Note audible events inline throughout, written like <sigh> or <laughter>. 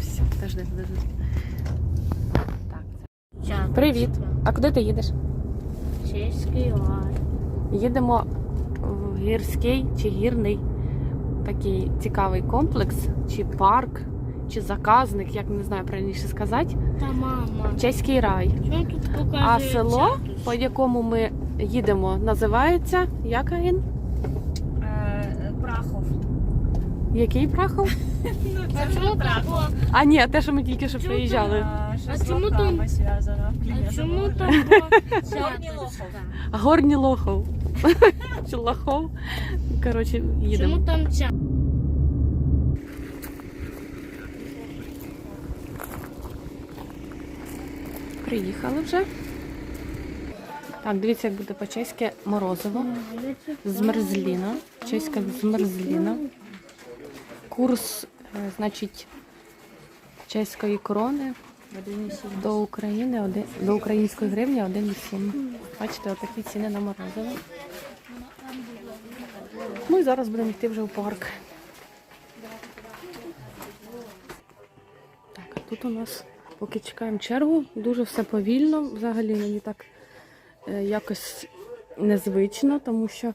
Все, подожди, подожди. Так. Привіт. А куди ти їдеш? Чеський лай. Їдемо в гірський чи гірний такий цікавий комплекс, чи парк, чи заказник, як не знаю правильніше сказати. Та мама. Чеський рай. Що тут показує А село, по якому ми їдемо, називається як він? Е, Прахов. Який Прахов? А чому Прахов? А ні, те, що ми тільки що приїжджали. А чому там- <laughs> А чому там Чорні лохов. Горні Лохов. <laughs> Чи Лохов. Коротше, їдемо. Чому там ча? Приїхали вже. Так, дивіться, як буде по-чеськи морозиво. Змерзліна. Чеська змерзліна. Курс, е, значить, чеської корони до України, до української гривні 1,7. Бачите, отакі ціни на морозиво. Ну і зараз будемо йти вже в парк. Так, а тут у нас, поки чекаємо чергу, дуже все повільно. Взагалі мені так е, якось незвично, тому що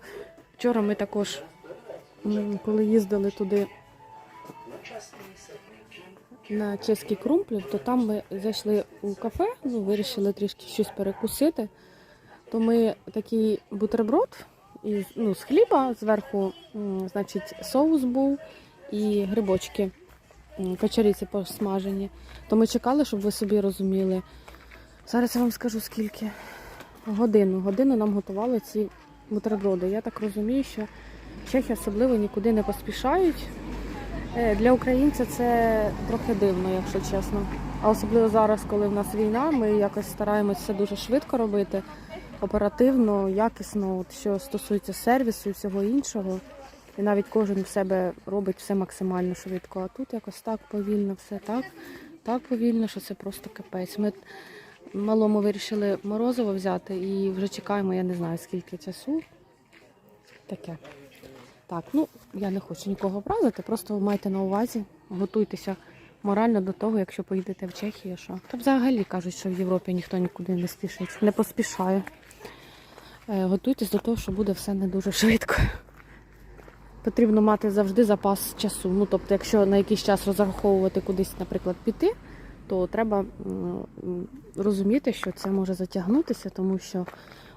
вчора ми також, коли їздили туди на чеський крумплів, то там ми зайшли у кафе, ну, вирішили трішки щось перекусити. То ми такий бутерброд із, ну, з хліба, зверху, значить, соус був і грибочки, м, печеріці посмажені. То ми чекали, щоб ви собі розуміли. Зараз я вам скажу скільки. Годину. Годину нам готували ці бутерброди. Я так розумію, що чехи особливо нікуди не поспішають. Е, Для українця це трохи дивно, якщо чесно. А особливо зараз, коли в нас війна, ми якось стараємося все дуже швидко робити, оперативно, якісно, от що стосується сервісу і всього іншого. І навіть кожен в себе робить все максимально швидко. А тут якось так повільно, все так, так повільно, що це просто капець. Ми малому вирішили морозиво взяти і вже чекаємо, я не знаю скільки часу. Таке. Так, ну я не хочу нікого образити, просто майте на увазі, готуйтеся морально до того, якщо поїдете в Чехію, що. Та взагалі кажуть, що в Європі ніхто нікуди не спішить, не поспішає. Е, готуйтесь до того, що буде все не дуже швидко. Потрібно мати завжди запас часу. Ну, тобто, якщо на якийсь час розраховувати кудись, наприклад, піти, то треба розуміти, що це може затягнутися, тому що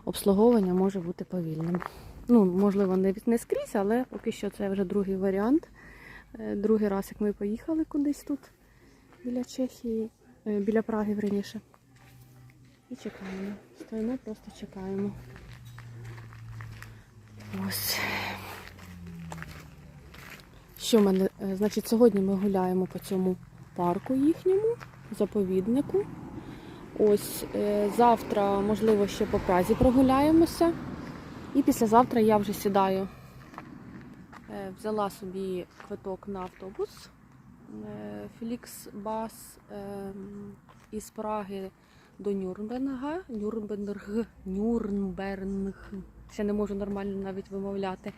обслуговування може бути повільним. Ну, можливо, не, не скрізь, але поки що це вже другий варіант. Е, Другий раз, як ми поїхали кудись тут біля Чехії, е, біля Праги, верніше. І чекаємо. Стоїмо, просто чекаємо. Ось. Що в мене? Е, Значить, сьогодні ми гуляємо по цьому парку їхньому, заповіднику. Ось завтра, можливо, ще по Празі прогуляємося. І післязавтра я вже сідаю. Е, Взяла собі квиток на автобус. Фелікс Бас із Праги до Нюрнберга. Нюрнберг, Нюрнберг. Ще не можу нормально навіть вимовляти.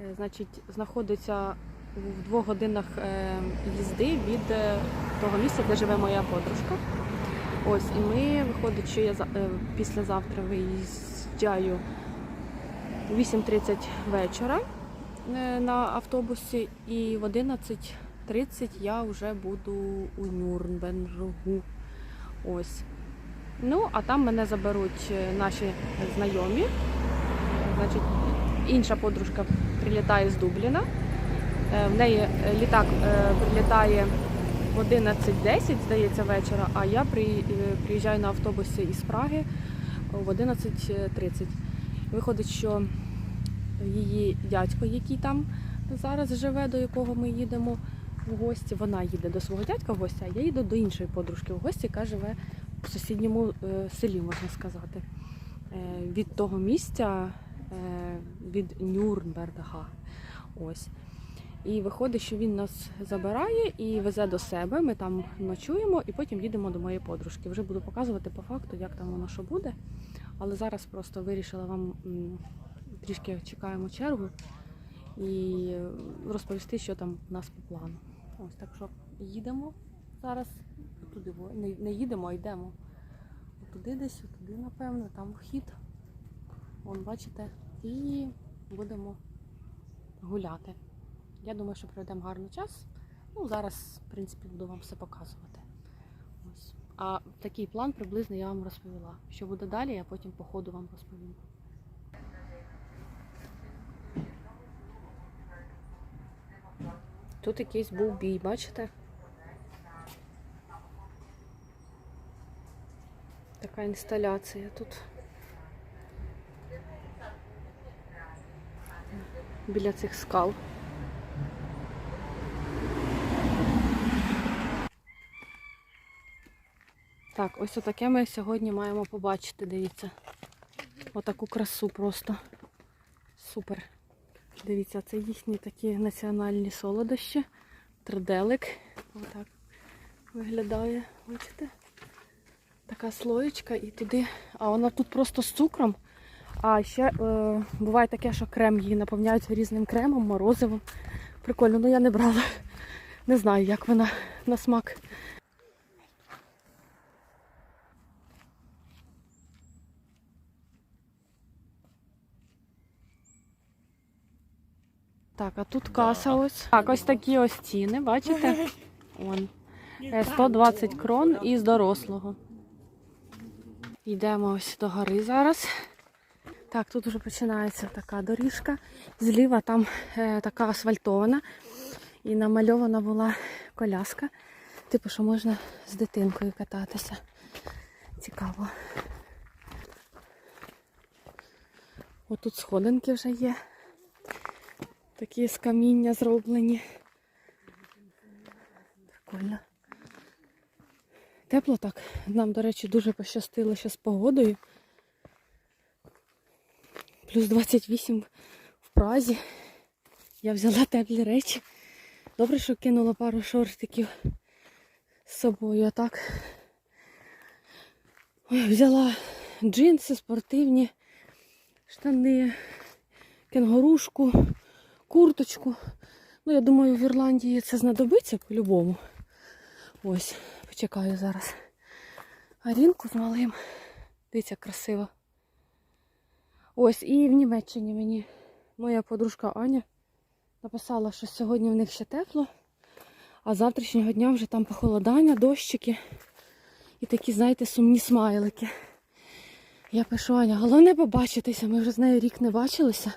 Е, Значить, знаходиться в двох годинах е, їзди від того місця, де живе моя подружка. Ось, і ми виходить, що я за- післязавтра виїжджаю 8.30 вечора е, на автобусі, і в 11.30 я вже буду у Нюрнбергу. Ось. Ну, а там мене заберуть е, наші знайомі. Значить, інша подружка прилітає з Дубліна. Е, В неї літак прилітає в 11.10, здається, вечора, а я приїжджаю на автобусі із Праги в 11.30. Виходить, що її дядько, який там зараз живе, до якого ми їдемо в гості, вона їде до свого дядька в гості, а я їду до іншої подружки в гості, яка живе в сусідньому е, селі, можна сказати. Е, Від того місця, е, від Нюрнберга. Ось. І виходить, що він нас забирає і везе до себе. Ми там ночуємо і потім їдемо до моєї подружки. Вже буду показувати по факту, як там воно що буде. Але зараз просто вирішила вам трішки чекаємо чергу і розповісти, що там у нас по плану. Ось так що їдемо зараз. Туди не, їдемо, а йдемо. Туди десь, туди, напевно, там вхід. Вон, бачите, і будемо гуляти. Я думаю, що проведемо гарний час. Ну, зараз, в принципі, буду вам все показувати. Ось. А такий план приблизно я вам розповіла. Що буде далі, я потім по ходу вам розповім. Тут якийсь був бій, бачите? Така інсталяція тут. Біля цих скал. Так, ось отаке ми сьогодні маємо побачити, дивіться. Отаку красу просто. Супер. Дивіться, це їхні такі національні солодощі. Трделик. Отак виглядає. Бачите? Така слоєчка і туди. А вона тут просто з цукром. А ще е, буває таке, що крем її наповняють різним кремом, морозивом. Прикольно, ну я не брала. Не знаю, як вона на смак. Так, а тут каса ось. Так, ось такі ось ціни, бачите? <laughs> Вон. Е, 120 крон із дорослого. Йдемо ось до гори зараз. Так, тут вже починається така доріжка. Зліва там е, така асфальтована. І намальована була коляска. Типу, що можна з дитинкою кататися. Цікаво. Отут сходинки вже є. Такі з каміння зроблені. Прикольно. Тепло так. Нам, до речі, дуже пощастило ще з погодою. Плюс 28 в Празі. Я взяла теплі речі. Добре, що кинула пару шортиків з собою. А так Ой, взяла джинси спортивні, штани, кенгурушку, курточку. Ну, я думаю, в Ірландії це знадобиться по-любому. Ось, почекаю зараз. Арінку з малим. Дивіться, красиво. Ось, і в Німеччині мені моя подружка Аня написала, що сьогодні в них ще тепло, а завтрашнього дня вже там похолодання, дощики і такі, знаєте, сумні смайлики. Я пишу, Аня, головне побачитися, ми вже з нею рік не бачилися.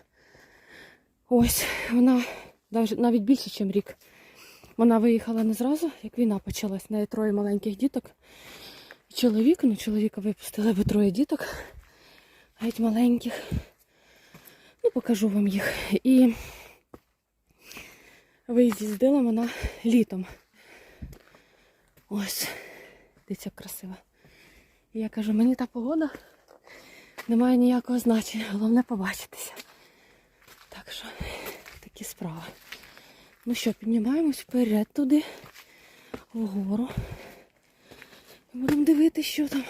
Ось, вона навіть- навіть більше, ніж рік. Вона виїхала не зразу, як війна почалась. В неї троє маленьких діток. Чоловік, ну чоловіка випустили, бо троє діток. Геть маленьких. Ну, покажу вам їх. І виїзд з'їздила вона літом. Ось. Дивіться, як красиво. І я кажу, мені та погода не має ніякого значення. Головне побачитися. Так що, такі справи. Ну що, піднімаємось вперед туди, вгору. Будемо дивитися, що там.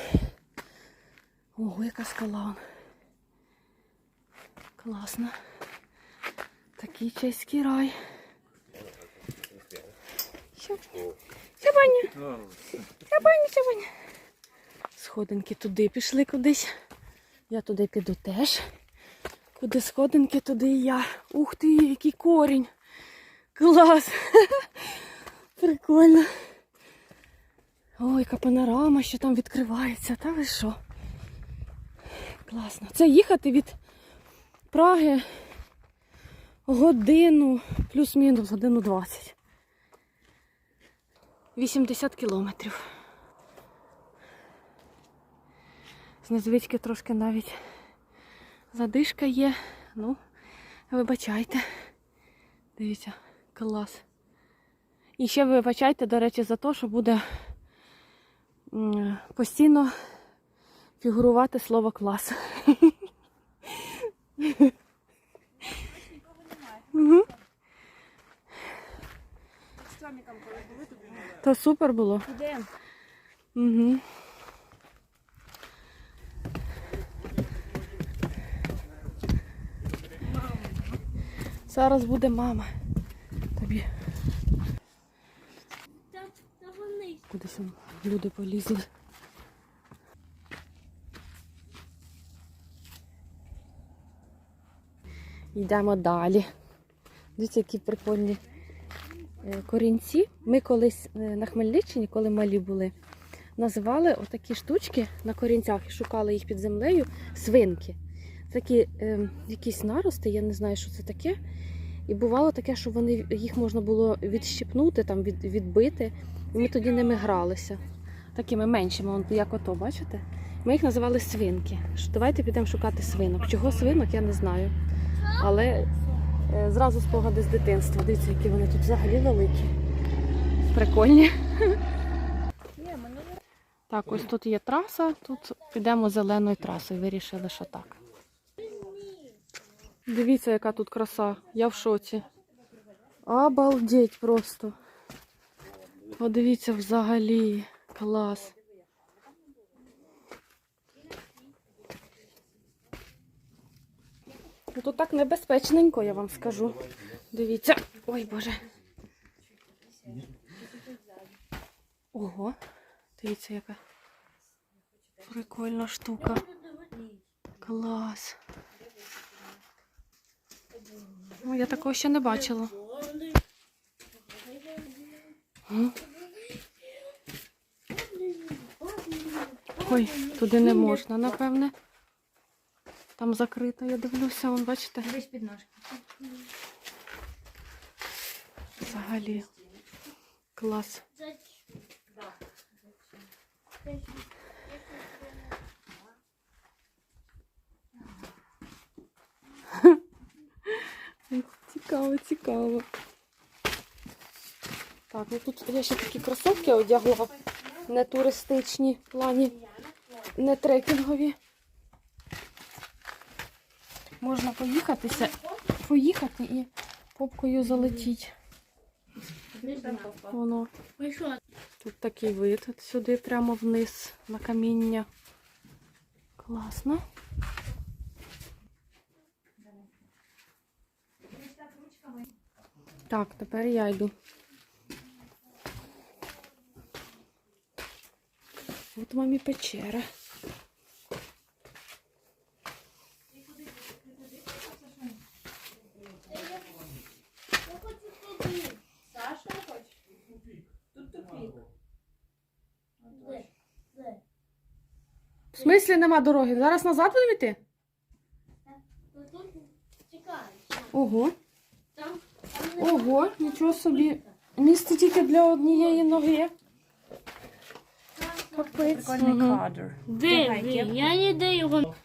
Ого, яка скала. Класно. Такий чеський рай. Що? Сябаня. Сябаня, сябаня. Сходинки туди пішли кудись. Я туди піду теж. Куди сходинки, туди і я. Ух ти, який корінь. Клас! <laughs> Прикольно. Ой, яка панорама, що там відкривається. Та ви що? Класно. Це їхати від Праги годину, плюс-мінус годину 20. 80 кілометрів. З незвички трошки навіть задишка є. Ну, вибачайте. Дивіться, клас. І ще вибачайте, до речі, за те, що буде постійно фігурувати слово клас. То супер було. Ідемо. Угу. Зараз буде мама. Тобі. Кудись люди полізли. Йдемо далі. Дивіться, які прикольні е, корінці. Ми колись е, на Хмельниччині, коли малі були, називали отакі штучки на корінцях і шукали їх під землею свинки. Такі е, якісь нарости, я не знаю, що це таке. І бувало таке, що вони їх можна було відщипнути, там, від, відбити. І ми тоді ними гралися. Такими меншими, вон, як ото, бачите? Ми їх називали свинки. Що Давайте підемо шукати свинок. Чого свинок, я не знаю. Але е, зразу спогади з дитинства. Дивіться, які вони тут взагалі великі. Прикольні. Так, ось тут є траса, тут підемо зеленою трасою. Вирішили, що так. Дивіться, яка тут краса. Я в шоці. Обалдеть просто. Подивіться взагалі. Клас. Ну, Тут так небезпечненько, я вам скажу. Дивіться. Ой, Боже. Ого. Дивіться, яка прикольна штука. Клас. О, я такого ще не бачила. Ой, туди не можна, напевне. Там закрито, я дивлюся, вон, бачите? Дивись під ножки. Взагалі. Клас. Цікаво, цікаво. Так, ну тут я ще такі кросовки одягла. Не туристичні в плані, не трекінгові. Можна поїхатися, поїхати і попкою залетіти. Воно. Тут такий вид сюди прямо вниз на каміння. Класно. Так, тепер я йду. От вам і печера. В смислі нема дороги? Зараз назад будемо йти? Ого. Ого, нічого собі. Місце тільки для однієї ноги. Капець. Прикольний кадр. Де. Я ніде його.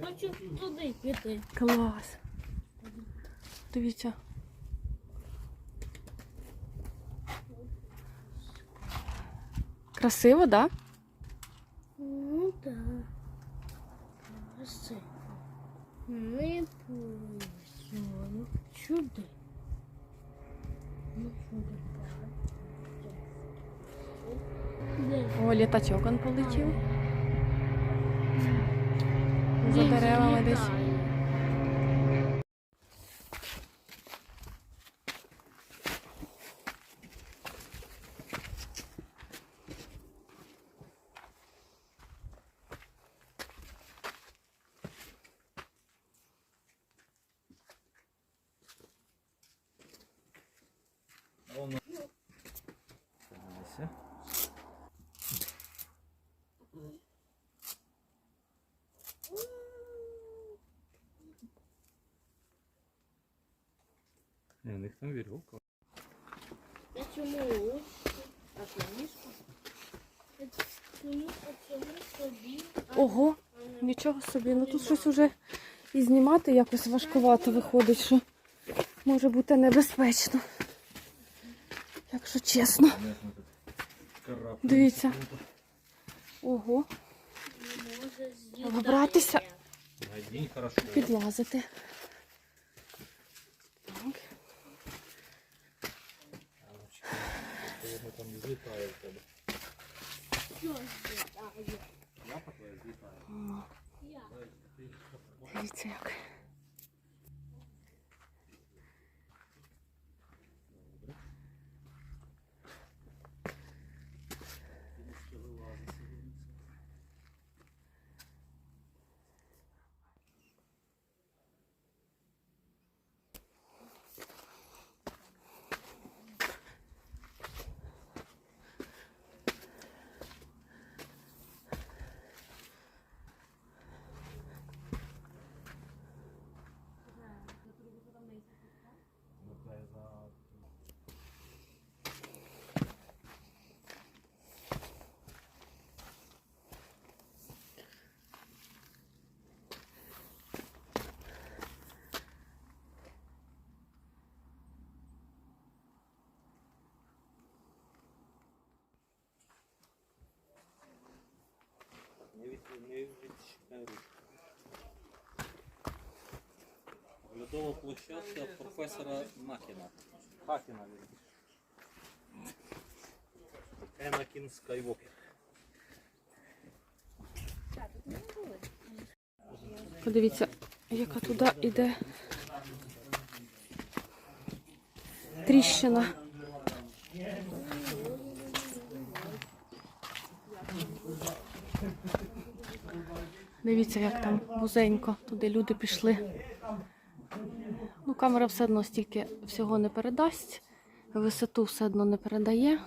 Хочу туди піти. Клас. Дивіться. Красиво, так? Да? Ну так. Красиво. Ми пойдемо сюди. О, літачок он полетів. За деревами десь. злітає. Не, у них там вірьовка. А чому ось? А чому? А чому, а чому собі? А Ого, нічого собі. Ну тут щось уже і знімати якось важкувато виходить, що може бути небезпечно. Якщо чесно. Дивіться. Ого, вибратися, підлазити. Так. Там злітає в тебе. Лапа твоя злітає. О, Дивіться як. не відчіпляй ручку. Льодова площадка професора Макіна. Хакіна він. Енакін Скайвокер. Подивіться, яка туди іде тріщина. Дивіться, як там вузенько, туди люди пішли. Ну, камера все одно стільки всього не передасть, висоту все одно не передає,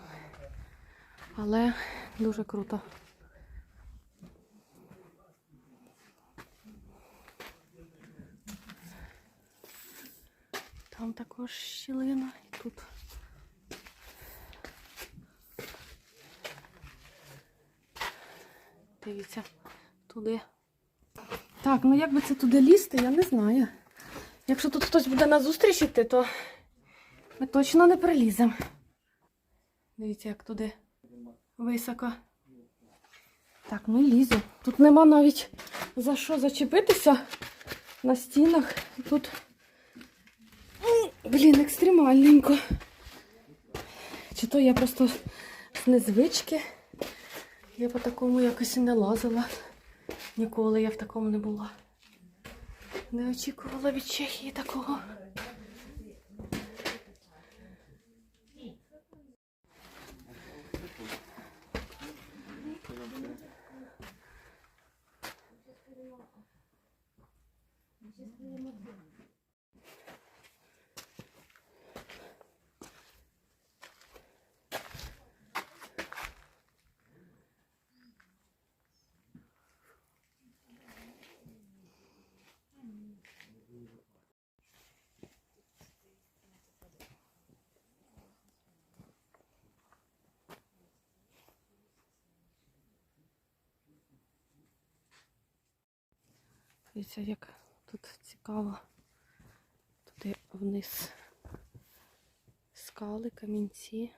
але дуже круто. Там також щілина і тут. Дивіться, туди. Так, ну як би це туди лізти, я не знаю. Якщо тут хтось буде на зустріч іти, то ми точно не приліземо. Дивіться, як туди високо. Так, ну і лізу. Тут нема навіть за що зачепитися на стінах. Тут Блін, екстремальненько. Чи то я просто з незвички. Я по такому якось і не лазила. Ніколи я в такому не була. Не очікувала від Чехії такого. Дивіться, як тут цікаво. Туди вниз скали, камінці.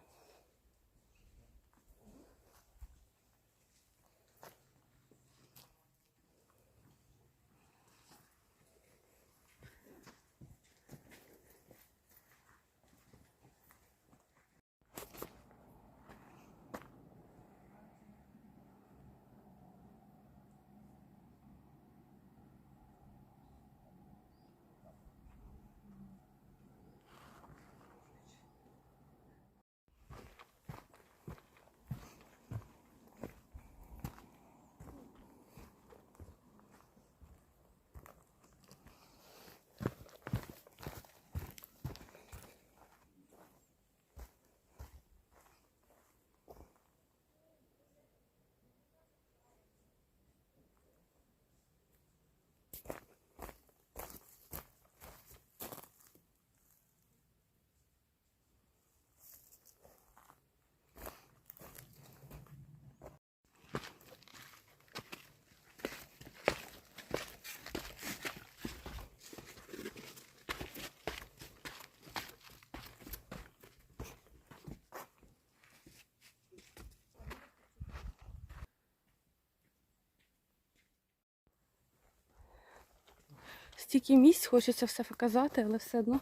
Стільки місць, хочеться все показати, але все одно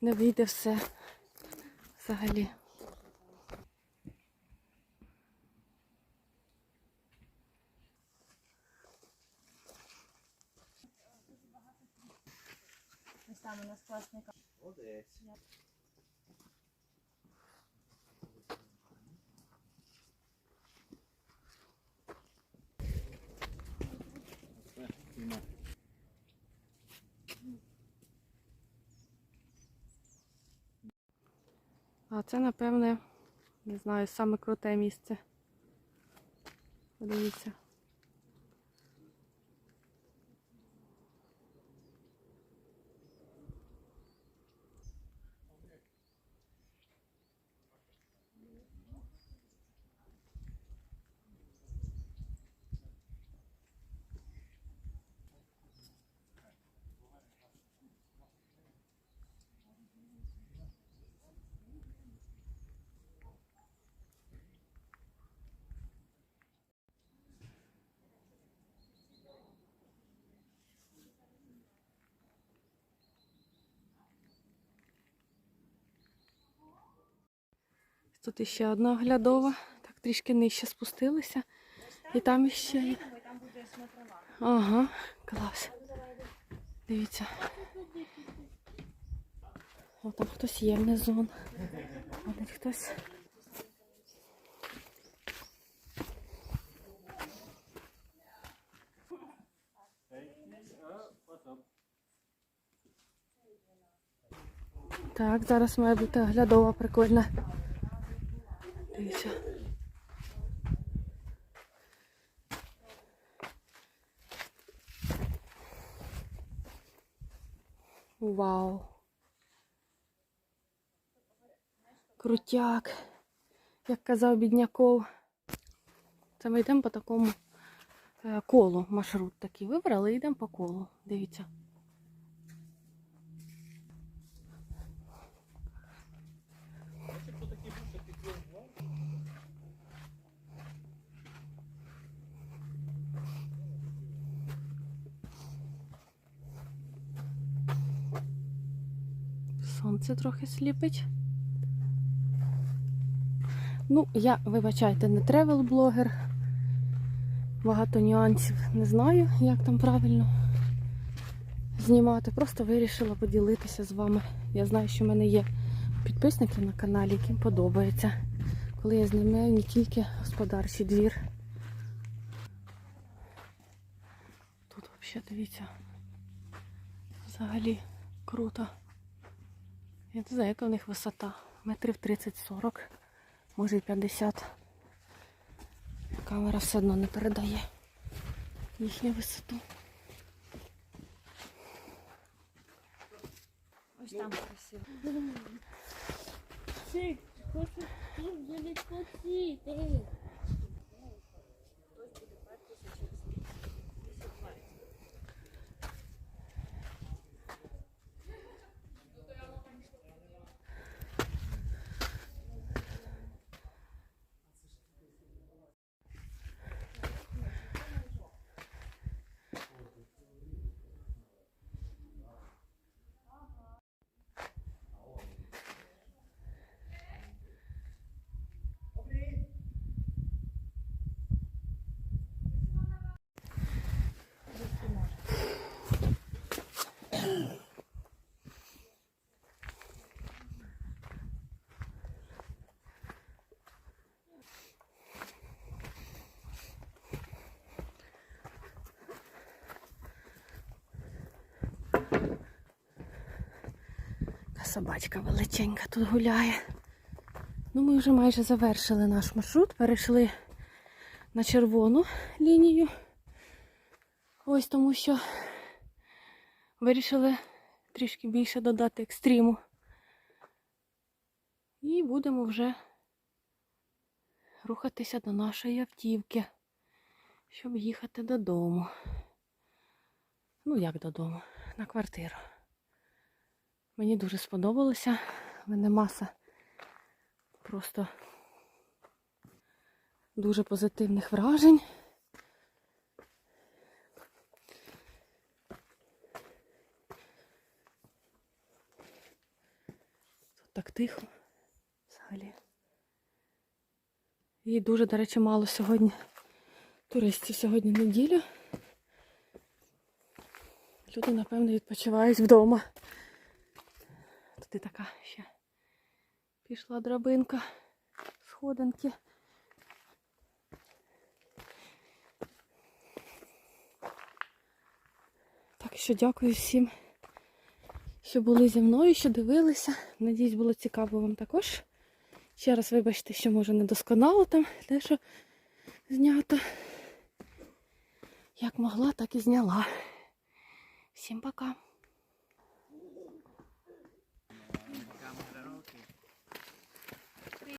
не вийде все взагалі. Ось там у нас класний Молодець. А це, напевне, не знаю, саме круте місце. Подивіться. Тут іще одна оглядова. Так трішки нижче спустилися. І там смотрова. Ага, клас. Дивіться. О, там хтось є внизу. Ходить хтось. Так, зараз має бути оглядова прикольна. Дивіться. Вау. Крутяк. Як казав бідняков. Це ми йдемо по такому е, колу. Маршрут такий вибрали йдемо по колу. Дивіться. Сонце трохи сліпить. Ну, я, вибачайте, не тревел-блогер. Багато нюансів не знаю, як там правильно знімати. Просто вирішила поділитися з вами. Я знаю, що в мене є підписники на каналі, яким подобається, коли я знімаю не тільки господарчий двір. Тут взагалі дивіться. Взагалі круто. Я не знаю, яка в них висота. Метрів 30-40, може і 50. Камера все одно не передає їхню висоту. Ось там красиво. Чик, хочу тут собачка величенька тут гуляє. Ну, ми вже майже завершили наш маршрут, перейшли на червону лінію. Ось тому що вирішили трішки більше додати екстриму. І будемо вже рухатися до нашої автівки, щоб їхати додому. Ну, як додому? На квартиру. Мені дуже сподобалося. В мене маса просто дуже позитивних вражень. Тут так тихо взагалі. І дуже, до речі, мало сьогодні туристів. Сьогодні неділя. Люди, напевно, відпочивають вдома. Туди така ще пішла драбинка, сходинки. Так що дякую всім, що були зі мною, що дивилися. Надіюсь, було цікаво вам також. Ще раз вибачте, що може недосконало там дещо знято. Як могла, так і зняла. Всім пока.